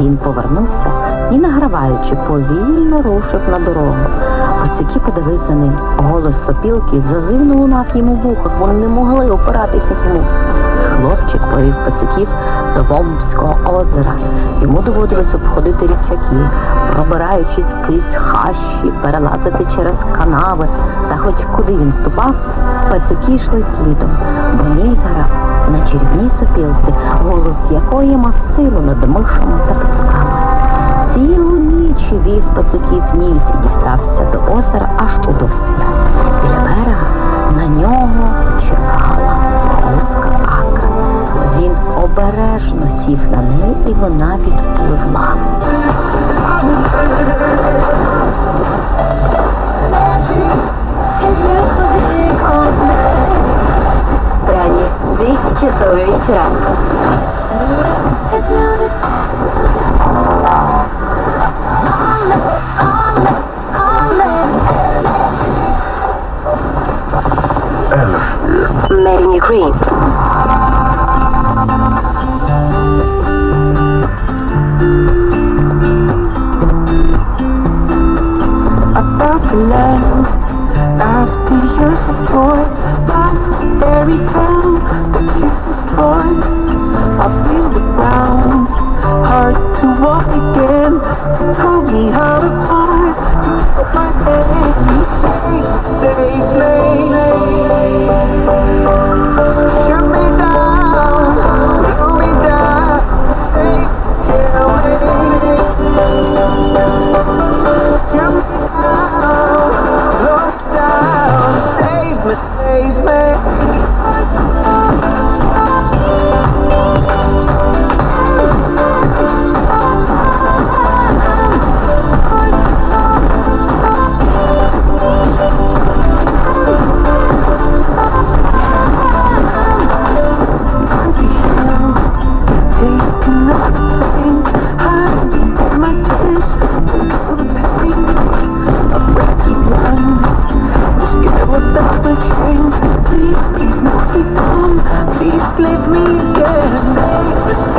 Він повернувся і, награваючи, повільно рушив на дорогу. Пацюки подались за ним. Голос сопілки зазивно лунав йому в. Вони не могли опиратися йому. Хлопчик повів пацюків до Вомбського озера. Йому доводилось обходити річаки, пробираючись крізь хащі, перелазити через канави. Та хоч куди він ступав, пацюки йшли слідом, бо ніс грав на чарівній сопілці, голос якої мав силу над мишами та пацюками. Цілу ніч вів пацюків нівсь і дістався до озера аж у досвіта. Біля берега на нього обережно сів на неї, і вона відпливла. Пряні, 10 часов вечера. Мэри Грин. Please, please knock it down. Please me again.